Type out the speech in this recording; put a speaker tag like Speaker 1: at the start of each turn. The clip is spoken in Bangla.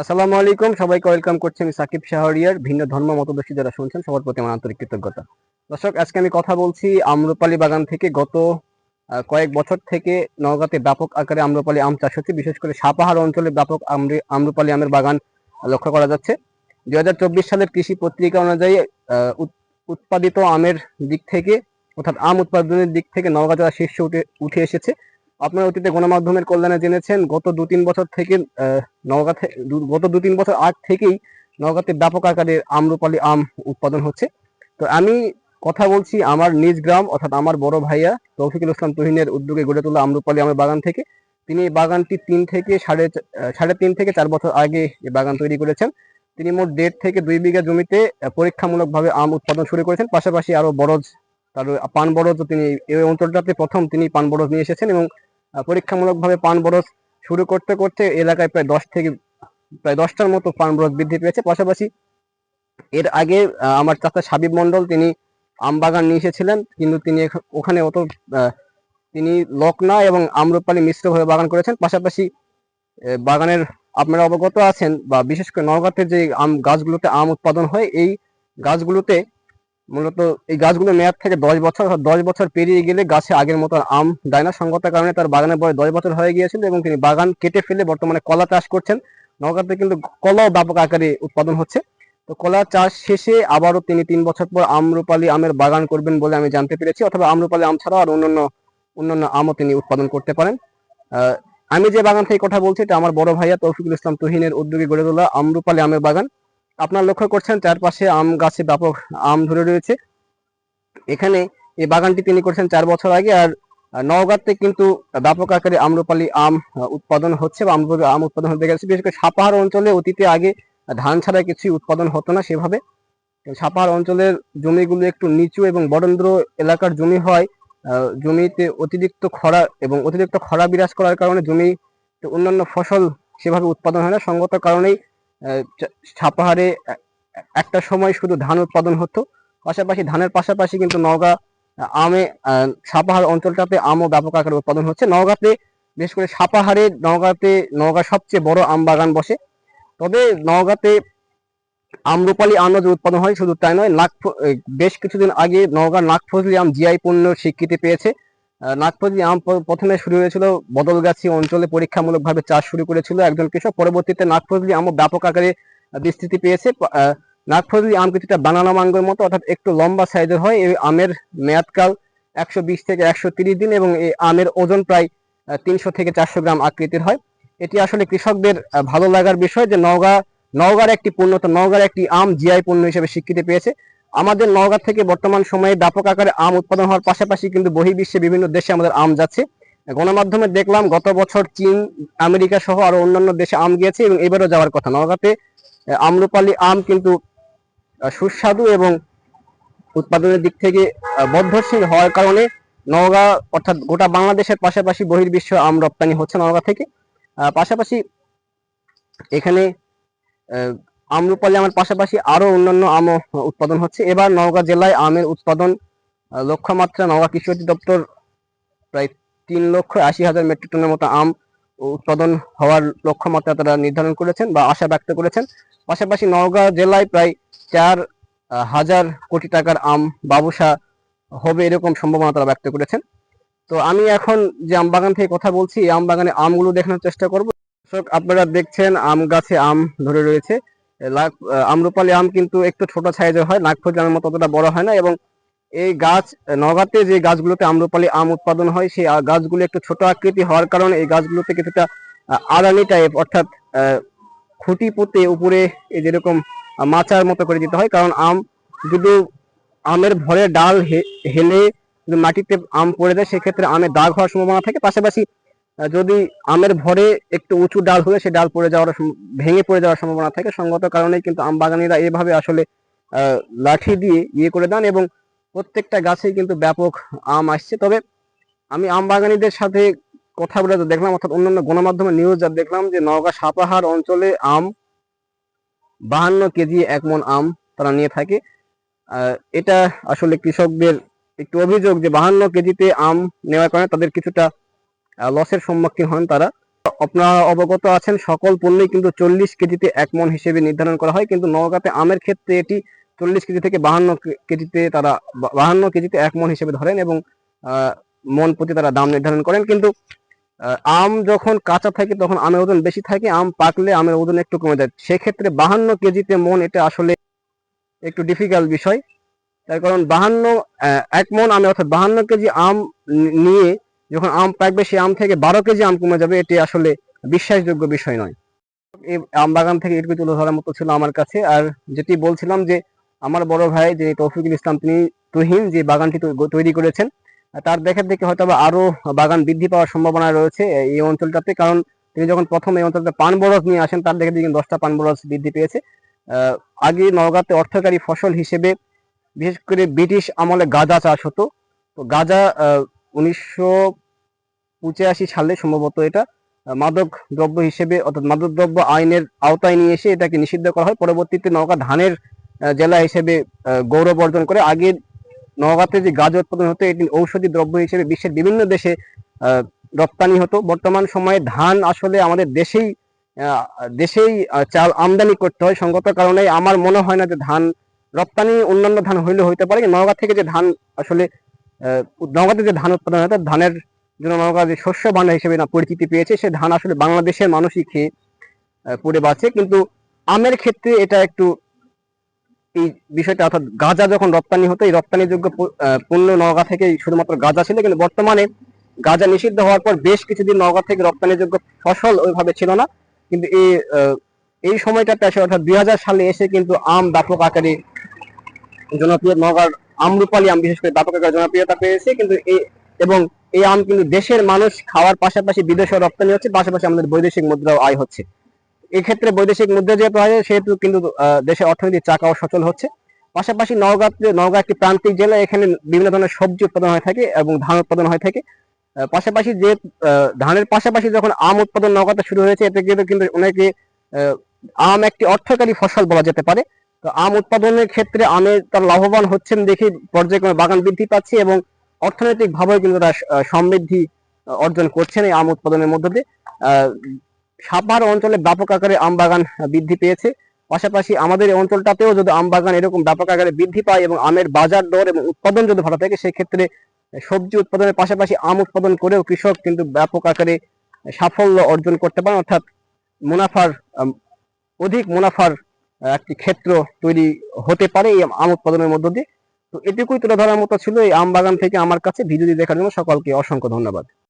Speaker 1: আসসালামু আলাইকুম। সবাইকে ওয়েলকাম করছি আমি সাকিব শাহরিয়ার। ভিন্ন ধর্ম মতদর্শী যারা শুনছেন, সবার প্রতি আমার আন্তরিক কৃতজ্ঞতা। দর্শক, আজকে আমি কথা বলছি আম্রপালি বাগান থেকে গত কয়েক বছর থেকে নওগাঁতে ব্যাপক আকারে আম্রপালি আম চাষ হচ্ছে। বিশেষ করে সাপাহার অঞ্চলে ব্যাপক আমরি- আম্রপালি আমের বাগান লক্ষ্য করা যাচ্ছে। দুই হাজার চব্বিশ সালের কৃষি পত্রিকা অনুযায়ী উৎপাদিত আমের দিক থেকে, অর্থাৎ আম উৎপাদনের দিক থেকে নওগাঁ জেলা শীর্ষে উঠে উঠে এসেছে। আপনারা অতীতে গণমাধ্যমের কল্যাণে জেনেছেন, গত দু তিন বছর থেকে নওগাঁ গত দু তিন বছর আগ থেকেই নওগাঁতে ব্যাপক আকারে আম্রপালি আম উৎপাদন হচ্ছে। তো আমি কথা বলছি আমার নিজ গ্রাম, অর্থাৎ আমার বড় ভাইয়া তৌফিকুল ইসলাম তুহিনের উদ্যোগে গড়ে তোলা আম্রপালি আমের বাগান থেকে। তিনি এই বাগানটি তিন থেকে সাড়ে সাড়ে তিন থেকে চার বছর আগে এই বাগান তৈরি করেছেন। তিনি মোট দেড় থেকে দুই বিঘা জমিতে পরীক্ষামূলকভাবে আম উৎপাদন শুরু করেছেন। পাশাপাশি আরও বরজ তার পান বরজ তিনি এই অঞ্চলটাতে প্রথম তিনি পান বরজ নিয়ে এসেছেন এবং পরীক্ষামূলকভাবে পান বরজ শুরু করতে করতে এলাকায় প্রায় দশ থেকে প্রায় দশটার মতো পান বরজ বৃদ্ধি পেয়েছে। পাশাপাশি এর আগে আমার চাচা সাবিব মন্ডল তিনি আম বাগান নিয়ে এসেছিলেন, কিন্তু তিনি ওখানে অত তিনি লকনা এবং আম্রপালি মিশ্রভাবে বাগান করেছেন। পাশাপাশি বাগানের আপনারা অবগত আছেন বা বিশেষ করে নওগাঁতে যে আম গাছগুলোতে আম উৎপাদন হয়, এই গাছগুলোতে মূলত এই গাছগুলো মেয়াদ থেকে দশ বছর দশ বছর পেরিয়ে গেলে গাছে আগের মতো আম দেয় না। সঙ্গত কারণে তার বাগানের বয়স দশ বছর হয়ে গিয়েছিল এবং তিনি বাগান কেটে ফেলে বর্তমানে কলা চাষ করছেন। নওগাঁতে কিন্তু কলাও ব্যাপক আকারে উৎপাদন হচ্ছে। তো কলা চাষ শেষে আবারও তিনি তিন বছর পর আম্রপালি আমের বাগান করবেন বলে আমি জানতে পেরেছি, অথবা আম্রপালি আম ছাড়াও আর অন্যান্য অন্যান্য আমও তিনি উৎপাদন করতে পারেন। আমি যে বাগান থেকে কথা বলছি, এটা আমার বড় ভাইয়া তৌফিকুল ইসলাম তুহিনের উদ্যোগে গড়ে তোলা আম্রপালি আমের বাগান। আপনারা লক্ষ্য করছেন, চারপাশে আম গাছে ব্যাপক আম ধরে রয়েছে। এখানে এই বাগানটি তিনি করছেন চার বছর আগে আর নওগাঁতে কিন্তু ব্যাপক আকারে আম্রপালি আম উৎপাদন হচ্ছে বা আম উৎপাদন হতে গেছে। বিশেষ করে সাপাহার অঞ্চলে অতীতে আগে ধান ছাড়া কিছুই উৎপাদন হতো না সেভাবে। সাপাহার অঞ্চলের জমিগুলো একটু নিচু এবং বরেন্দ্র এলাকার জমি হয়। জমিতে অতিরিক্ত খরা এবং অতিরিক্ত খরা বিরাজ করার কারণে জমি অন্যান্য ফসল সেভাবে উৎপাদন হয় না। সঙ্গত কারণেই সাপাহারে একটা সময় শুধু ধান উৎপাদন হতো। পাশাপাশি ধানের পাশাপাশি কিন্তু নওগাঁ আমে সাপাহার অঞ্চলটাতে আমও ব্যাপক আকারে উৎপাদন হচ্ছে। নওগাঁতে, বিশেষ করে সাপাহারে নওগাঁতে নওগাঁ সবচেয়ে বড় আম বাগান বসে। তবে নওগাঁতে আম্রপালি আম যে উৎপাদন হয়, শুধু তাই নয় নাগ বেশ কিছুদিন আগে নওগাঁ নাগফজলি আম জিআই পণ্য স্বীকৃতি পেয়েছে। নাগফজলি আম প্রথমে শুরু হয়েছিল বদলগাছি অঞ্চলে পরীক্ষামূলকভাবে চাষ শুরু করেছিল একজন কৃষক। পরবর্তীতে নাগফজলি আমও ব্যাপক আকারে বিস্তৃতি পেয়েছে নাগফজলি আম কিছুটা বানানা মাঙ্গোর মতো, অর্থাৎ একটু লম্বা সাইজের হয়। এই আমের মেয়াদকাল একশো বিশ থেকে একশো তিরিশ দিন এবং এই আমের ওজন প্রায় তিনশো থেকে চারশো গ্রাম আকৃতির হয়। এটি আসলে কৃষকদের ভালো লাগার বিষয় যে নওগাঁ, নওগাঁর একটি পণ্য, তো নওগাঁর একটি আম জিআই পণ্য হিসেবে স্বীকৃতি পেয়েছে। আমাদের নওগাঁ থেকে বর্তমান সময়ে ব্যাপক আকারে আম উৎপাদন হওয়ার পাশাপাশি কিন্তু বহির্বিশ্বে বিভিন্ন দেশে আমাদের আম যাচ্ছে। গণমাধ্যমে দেখলাম গত বছর চীন, আমেরিকা সহ আরও অন্যান্য দেশে আম গিয়েছে এবং এবারও যাওয়ার কথা। নওগাঁতে আম্রপালি আম কিন্তু সুস্বাদু এবং উৎপাদনের দিক থেকে বদ্ধশীল হওয়ার কারণে নওগাঁ অর্থাৎ গোটা বাংলাদেশের পাশাপাশি বহির্বিশ্ব আম রপ্তানি হচ্ছে নওগাঁ থেকে। পাশাপাশি এখানে আম্রপালি আমের পাশাপাশি আরও অন্যান্য আমও উৎপাদন হচ্ছে। এবার নওগাঁ জেলায় আমের উৎপাদন লক্ষ্যমাত্রা নওগাঁ কৃষি অধিদপ্তর প্রায় তিন লক্ষ আশি হাজার মেট্রিক টনের মতো আম উৎপাদন হওয়ার লক্ষ্যমাত্রা তারা নির্ধারণ করেছেন বা আশা ব্যক্ত করেছেন। পাশাপাশি নওগাঁ জেলায় প্রায় চার হাজার কোটি টাকার আম বাবুসা হবে এরকম সম্ভাবনা তারা ব্যক্ত করেছেন। তো আমি এখন যে আম বাগান থেকে কথা বলছি আম বাগানে আমগুলো দেখানোর চেষ্টা করব। আপনারা দেখছেন আম গাছে আম ধরে রয়েছে। আম্রপালি আম কিন্তু একটু ছোট সাইজের হয় নাগফুজ আমের মতো অতটা বড় হয় না এবং এই গাছ আহ, নওগাঁতে যে গাছগুলোতে আম্রপালি আম উৎপাদন হয় সেই গাছগুলো একটু ছোট আকৃতি হওয়ার কারণে এই গাছগুলোতে কিছুটা আড়ানি টাইপ অর্থাৎ খুঁটি পুঁতে উপরে যেরকম মাচার মতো করে দিতে হয় কারণ আম যদি আমের ভরে ডাল হেলে মাটিতে আম পড়ে যায় সেক্ষেত্রে আমের দাগ হওয়ার সম্ভাবনা থাকে। পাশাপাশি যদি আমের ভরে একটু উঁচু ডাল হলে সেই ডাল পড়ে যাওয়ার ভেঙে পড়ে যাওয়ার সম্ভাবনা থাকে, সঙ্গত কারণে কিন্তু আম বাগানিরা এভাবে আসলে লাঠি দিয়ে ইয়ে করে দেন এবং প্রত্যেকটা গাছেই কিন্তু ব্যাপক আম আসছে। তবে আমি আম বাগানিদের সাথে কথা বলে দেখলাম, অর্থাৎ অন্যান্য গণমাধ্যমে নিউজ যা দেখলাম যে নওগাঁ সাপাহার অঞ্চলে আম বাহান্ন কেজি এক মন আম তারা নিয়ে থাকে। এটা আসলে কৃষকদের একটু অভিযোগ যে বাহান্ন কেজিতে আম নেওয়ার কারণে তাদের কিছুটা লসের সম্মুখীন হন তারা। আপনারা অবগত আছেন, সকল পণ্যই কিন্তু চল্লিশ কেজিতে এক মন হিসেবে নির্ধারণ করা হয়, কিন্তু নওগাঁতে আমের ক্ষেত্রে এটি চল্লিশ কেজি থেকে বাহান্ন কেজিতে তারা, বাহান্ন কেজিতে এক মন হিসেবে ধরেন এবং মন প্রতি তারা দাম নির্ধারণ করেন। কিন্তু আম যখন কাঁচা থাকে তখন আমের ওজন বেশি থাকে, আম পাকলে আমের ওজন একটু কমে যায়। সেক্ষেত্রে বাহান্ন কেজিতে মন এটা আসলে একটু ডিফিকাল্ট বিষয়। তার কারণ বাহান্ন এক মন আমে অর্থাৎ বাহান্ন কেজি আম নিয়ে যখন আম পাকবে সেই আম থেকে বারো কেজি আম কমে যাবে, এটি আসলে বিশ্বাসযোগ্য বিষয় নয়। এই আম বাগান থেকে এটুকু তুলে ধরার মতো ছিল আমার কাছে। আর যেটি বলছিলাম যে, আমার বড় ভাই যে তৌফিকুল ইসলাম, তিনি তুহিন যে বাগানটি তৈরি করেছেন, তার দেখে দেখে হয়তো বা আরও বাগান বৃদ্ধি পাওয়ার সম্ভাবনা রয়েছে এই অঞ্চলটাতে। কারণ তিনি যখন প্রথম এই অঞ্চলটা পান বরজ নিয়ে আসেন, তার দেখে দেখে কিন্তু দশটা পান বরজ বৃদ্ধি পেয়েছে। আগে নওগাঁতে অর্থকারী ফসল হিসেবে বিশেষ করে ব্রিটিশ আমলে গাঁজা চাষ হতো। তো গাঁজা উনিশশো পঁচাশি সালে সম্ভবত এটা মাদক দ্রব্য হিসেবে অর্থাৎ মাদক দ্রব্য আইনের আওতায় নিয়ে এসে এটাকে নিষিদ্ধ করা হয়। পরবর্তীতে নওগাঁ ধানের জেলা হিসেবে গৌরব অর্জন করে আগে নওগাঁতে যে গাঁজা উৎপাদন হতো, এটি ঔষধি দ্রব্য হিসেবে বিশ্বের বিভিন্ন দেশে রপ্তানি হতো। বর্তমান সময়ে ধান আসলে আমাদের দেশেই দেশেই চাল আমদানি করতে হয়। সঙ্গত কারণে আমার মনে হয় না যে ধান রপ্তানি, অন্যান্য ধান হইলে হইতে পারে। নওগাঁ থেকে যে ধান আসলে নওগাঁতে যে ধান উৎপাদন হয় ধানের যে শস্য ভাণ্ডার হিসেবে না পরিচিতি পেয়েছে, সে ধান আসলে বাংলাদেশের মানুষই খেয়ে পড়ে বাঁচে। কিন্তু আমের ক্ষেত্রে এটা একটু এই বিষয়টা, অর্থাৎ গাঁজা যখন রপ্তানি হতো, এই রপ্তানিযোগ্য পণ্য নওগাঁ থেকে শুধুমাত্র গাঁজা ছিল, কিন্তু বর্তমানে গাঁজা নিষিদ্ধ হওয়ার পর বেশ কিছুদিন নওগাঁ থেকে রপ্তানিযোগ্য ফসল ওইভাবে ছিল না। কিন্তু এই এই সময়টাতে আসে অর্থাৎ দুই হাজার সালে এসে কিন্তু আম ব্যাপক আকারে জনপ্রিয়, নওগাঁর আমরুপালি আম, বিশেষ করে ব্যাপক আকারে জনপ্রিয়তা পেয়েছে। কিন্তু এই এবং এই আম কিন্তু দেশের মানুষ খাওয়ার পাশাপাশি বিদেশে রপ্তানি হচ্ছে, পাশাপাশি আমাদের বৈদেশিক মুদ্রাও আয় হচ্ছে। এক্ষেত্রে বৈদেশিক মুদ্রা যেহেতু আয় সেহেতু কিন্তু দেশের অর্থনীতির চাকাও সচল হচ্ছে। পাশাপাশি নওগাঁতে নওগাঁ একটি প্রান্তিক জেলা, এখানে বিভিন্ন ধরনের সবজি উৎপাদন হয়ে থাকে এবং ধান উৎপাদন হয়ে থাকে। পাশাপাশি যে ধানের পাশাপাশি যখন আম উৎপাদন নওগাঁতে শুরু হয়েছে, এতে কিন্তু কিন্তু অনেকে আম একটি অর্থকারী ফসল বলা যেতে পারে। তো আম উৎপাদনের ক্ষেত্রে আমে তার লাভবান হচ্ছেন দেখে পর্যায়ক্রমে বাগান বৃদ্ধি পাচ্ছে এবং অর্থনৈতিক ভাবেও কিন্তু তারা সমৃদ্ধি অর্জন করছেন এই আম উৎপাদনের মধ্য দিয়ে। সাপার অঞ্চলে ব্যাপক আকারে আম বাগান বৃদ্ধি পেয়েছে। পাশাপাশি আমাদের অঞ্চলটাতেও যদি আম বাগান এরকম ব্যাপক আকারে বৃদ্ধি পায় এবং আমের বাজার দর এবং উৎপাদন যদি ভালো থাকে, সেক্ষেত্রে সবজি উৎপাদনের পাশাপাশি আম উৎপাদন করেও কৃষক কিন্তু ব্যাপক আকারে সাফল্য অর্জন করতে পারেন। অর্থাৎ মুনাফার অধিক মুনাফার একটি ক্ষেত্র তৈরি হতে পারে এই আম উৎপাদনের মধ্য দিয়ে। তো এটুকুই তুলে ধরার মতো ছিল এই আম বাগান থেকে আমার কাছে ভিডিওটি দেখার জন্য সকলকে অসংখ্য ধন্যবাদ।